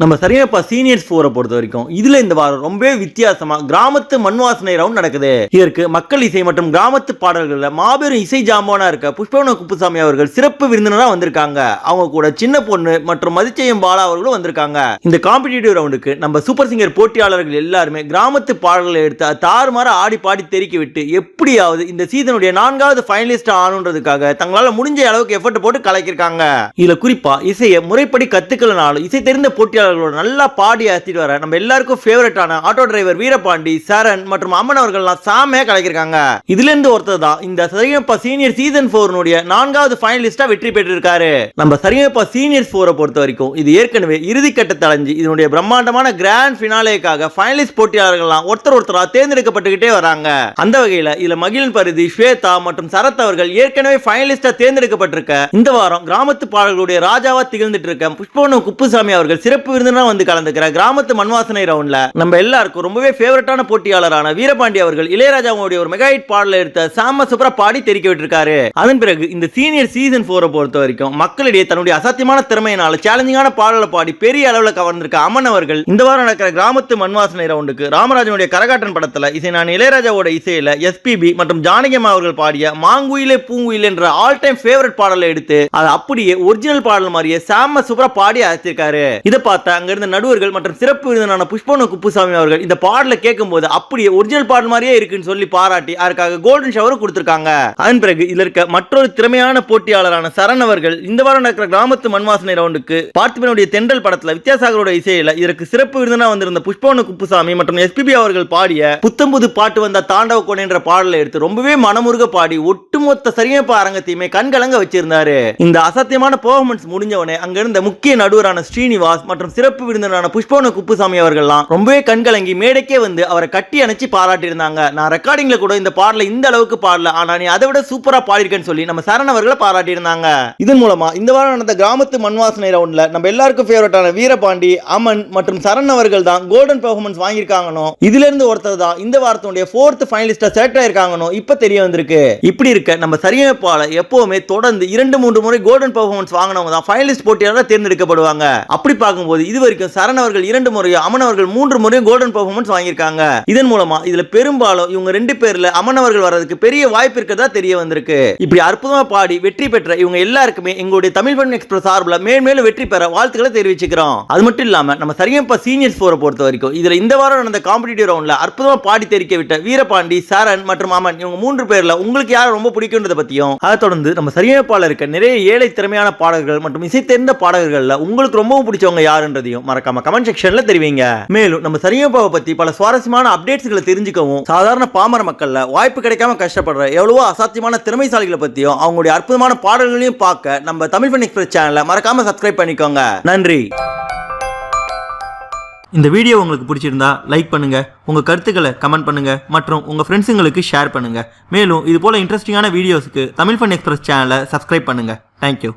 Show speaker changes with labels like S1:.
S1: நம்ம சரியாப்பா சீனியர்ஸ் ஃபோரை பொறுத்த வரைக்கும் இதுல இந்த வாரம் ரொம்பவே வித்தியாசமா கிராமத்து மண் வாசனை ரவுண்ட் நடக்குது இதற்கு மக்கள் இசை மற்றும் கிராமத்து பாடல்கள்ல மாபெரும் இசை ஜாம்பவானா இருக்க புஷ்பவன குப்புசாமி அவர்கள் சிறப்பு விருந்தினரா வந்திருக்காங்க. அவங்க கூட சின்ன பொண்ணு மற்றும் மதிச்சயம் பாலா அவர்களும் வந்திருக்காங்க. இந்த காம்படிட்டிவ் ரவுண்டுக்கு நம்ம சூப்பர் சிங்கர் போட்டியாளர்கள் எல்லாருமே கிராமத்து பாடல்களை எடுத்து தாறுமாற ஆடி பாடி தெறிக்க விட்டு எப்படியாவது இந்த சீசனுடைய நான்காவது ஃபைனலிஸ்ட் ஆகணுன்றதுக்காக தங்களால முடிஞ்ச அளவுக்கு எஃபர்ட் போட்டு கலக்கிருக்காங்க இதுல குறிப்பா இசையை முறைப்படி கத்துக்கலனாலும் இசை தெரிந்த போட்டியாளர் போட்டியாளர்களோட நல்லா பாடி அசத்திட்டு வர நம்ம எல்லாருக்கும் ஃபேவரட்டான ஆட்டோ டிரைவர் வீரபாண்டி சரண் மற்றும் அம்மன் அவர்கள்லாம் சாமையாக கலக்கியிருக்காங்க. இதுலேருந்து ஒருத்தர் தான் இந்த சரியப்பா சீனியர் சீசன் ஃபோர்னுடைய நான்காவது ஃபைனலிஸ்டா வெற்றி பெற்றிருக்காரு. நம்ம சரியப்பா சீனியர்ஸ் ஃபோரை பொறுத்த வரைக்கும் இது ஏற்கனவே இறுதி கட்டத்தை இதனுடைய பிரம்மாண்டமான கிராண்ட் ஃபினாலேக்காக ஃபைனலிஸ்ட் போட்டியாளர்கள்லாம் ஒருத்தர் ஒருத்தரா தேர்ந்தெடுக்கப்பட்டுக்கிட்டே வராங்க. அந்த வகையில இதுல மகிழன் பருதி ஸ்வேதா மற்றும் சரத் அவர்கள் ஏற்கனவே ஃபைனலிஸ்டா தேர்ந்தெடுக்கப்பட்டிருக்க இந்த வாரம் கிராமத்து பாடல்களுடைய ராஜாவா திகழ்ந்துட்டு இருக்க புஷ்பவனம் குப்புசாமி அவர்கள் சிறப்பு விருந்தினா வந்து கலந்துக்கிற. கிராமத்து மண்வாசனை ரவுண்ட்ல நம்ம எல்லாருக்கும் ரொம்பவே ஃபேவரட்டான போட்டியாளரான வீரபாண்டி அவர்கள் இளையராஜாவுடைய ஒரு மெகா ஹிட் பாடல எடுத்த சாம சூப்பரா பாடி தெரிக்க விட்டுருக்காரு. அதன் பிறகு இந்த சீனியர் சீசன் போரை பொறுத்த வரைக்கும் மக்களிடையே தன்னுடைய அசாத்தியமான திறமையினால சேலஞ்சிங்கான பாடலை பாடி பெரிய அளவில் கவர்ந்திருக்க அம்மன் அவர்கள் இந்த வாரம் நடக்கிற கிராமத்து மண்வாசனை ரவுண்டுக்கு ராமராஜனுடைய கரகாட்டன் படத்துல இசை நான் இளையராஜாவோட இசையில எஸ்பிபி மற்றும் ஜானகியம்மா அவர்கள் பாடிய மாங்குயிலே பூங்குயில் என்ற ஆல் டைம் ஃபேவரட் பாடலை எடுத்து அதை அப்படியே ஒரிஜினல் பாடல் மாதிரியே சாம சூப்பரா பாடி அழைச்சிருக்காரு இதை பார்த்த அங்கிருந்த நடுவர்கள் மற்றும் சிறப்பு விருந்தினான புஷ்பவன குப்புசாமி அவர்கள் இந்த பாடல கேட்கும்போது அப்படியே ஒரிஜினல் பாடல் மாதிரியே இருக்குன்னு சொல்லி பாராட்டி அதற்காக கோல்டன் ஷவர் கொடுத்திருக்காங்க. அதன் பிறகு இதில் இருக்க மற்றொரு திறமையான போட்டியாளரான சரண் அவர்கள் இந்த வாரம் நடக்கிற கிராமத்து மண்வாசனை ரவுண்டுக்கு பார்த்திபனுடைய தென்றல் படத்துல வித்யாசாகரோட இசையில இதற்கு சிறப்பு விருந்தினா வந்திருந்த புஷ்பவன குப்புசாமி மற்றும் எஸ்பிபி அவர்கள் பாடிய புத்தம்புது பாட்டு வந்த தாண்டவ கோணை என்ற பாடலை எடுத்து ரொம்பவே மனமுருக பாடி ஒட்டுமொத்த சரியமைப்பு அரங்கத்தையுமே கண்கலங்க வச்சிருந்தாரு. இந்த அசத்தியமான பெர்ஃபார்மன்ஸ் முடிஞ்சவனே அங்கிருந்த முக்கிய நடுவரான ஸ்ரீனிவாஸ் மற்றும் சிறப்பு விருந்தினரான புஷ்பவன குப்புசாமி அவர்கள்லாம் ரொம்பவே கண்கலங்கி மேடைக்கே வந்து அவரை கட்டி அணைச்சு பாராட்டியிருந்தாங்க. நான் ரெக்கார்டிங்ல கூட இந்த பாடல இந்த அளவுக்கு பாடல. ஆனா நீ அதை விட சூப்பரா பாடிருக்கேன்னு சொல்லி நம்ம சரண் அவர்களை பாராட்டியிருந்தாங்க. இதன் மூலமா இந்த வாரம் நடந்த கிராமத்து மண்வாசனை ரவுண்ட்ல நம்ம எல்லாருக்கும் ஃபேவரட்டான வீரபாண்டி அமன் மற்றும் சரண் அவர்கள் தான் கோல்டன் பெர்ஃபார்மன்ஸ் வாங்கியிருக்காங்கனோ இதுல இருந்து ஒருத்தர் தான் இந்த வாரத்தினுடைய ஃபோர்த் ஃபைனலிஸ்டா செலக்ட் ஆயிருக்காங்கனோ இப்ப தெரிய வந்திருக்கு. இப்படி இருக்க நம்ம சரியமைப்பால எப்பவுமே தொடர்ந்து இரண்டு மூன்று முறை கோல்டன் பெர்ஃபார்மன்ஸ் வாங்கினவங்க தான் ஃபைனலிஸ்ட் போட்டியாளர் தேர்ந்தெடுக்கப்படுவாங்க. அப்படி பார்க்கும்போது இது வரைக்கும் சரண் அவர்கள் இரண்டு முறையும் அமன் அவர்கள் மூன்று முறையும் கோல்டன் பெர்ஃபார்மன்ஸ் வாங்கியிருக்காங்க. இதன் மூலமா இதுல பெரும்பாலும் இவங்க ரெண்டு பேர்ல அமன் அவர்கள் வர்றதுக்கு பெரிய வாய்ப்பு இருக்கிறதா தெரிய வந்திருக்கு. இப்படி அற்புதமா பாடி வெற்றி பெற்ற இவங்க எல்லாருக்குமே எங்களுடைய தமிழ் ஃபன் எக்ஸ்பிரஸ் சார்பில் மேன்மேலும் வெற்றி பெற வாழ்த்துக்களை தெரிவிச்சுக்கிறோம். அது மட்டும் இல்லாம நம்ம சரியப்பா சீனியர்ஸ் போரை பொறுத்த வரைக்கும் இதுல இந்த வாரம் நடந்த காம்படிட்டிவ் ரவுண்ட்ல அற்புதமா பாடி தெரிவிக்க விட்ட வீரபாண்டி சரண் மற்றும் அமன் இவங்க மூன்று பேர்ல உங்களுக்கு யார் ரொம்ப பிடிக்கும்ன்றத பத்தியும் அதை தொடர்ந்து நம்ம சரியமைப்பாளர் இருக்க நிறைய ஏழை திறமையான பாடகர்கள் மற்றும் இசை தெரிந்த பாடகர்கள்ல உங்களுக்கு ரொம்பவும் பிடிச்சவங்க யாருன்றதையும் மறக்காம கமெண்ட் செக்ஷன்ல தெரிவிங்க. மேலும் நம்ம சரியப்பாவை பத்தி பல சுவாரஸ்யமான அப்டேட்ஸ்களை தெரிஞ்சுக்கவும் சாதாரண பாமர மக்கள்ல வாய்ப்பு கிடைக்காம கஷ்டப்படுற எவ்வளவோ அசாத்தியமான திறமைசாலிகளை பத்தியும் அவங்களுடைய அற்புதமான பாடல்களையும் பார்க்க நம்ம தமிழ் ஃபன் எக்ஸ்பிரஸ் சேனலை மறக்காம சப்ஸ்கிரைப் பண்ணிக்கோங்க. நன்றி. இந்த வீடியோ உங்களுக்கு பிடிச்சிருந்தா லைக் பண்ணுங்க உங்க கருத்துக்களை கமெண்ட் பண்ணுங்க மற்றும் உங்க ஃப்ரெண்ட்ஸுங்களுக்கு ஷேர் பண்ணுங்க. மேலும் இது போல இன்ட்ரெஸ்டிங்கான வீடியோஸ்க்கு தமிழ் ஃபன் எக்ஸ்பிரஸ் சேனலை சப்ஸ்கிரைப் பண்ணுங்க. Thank you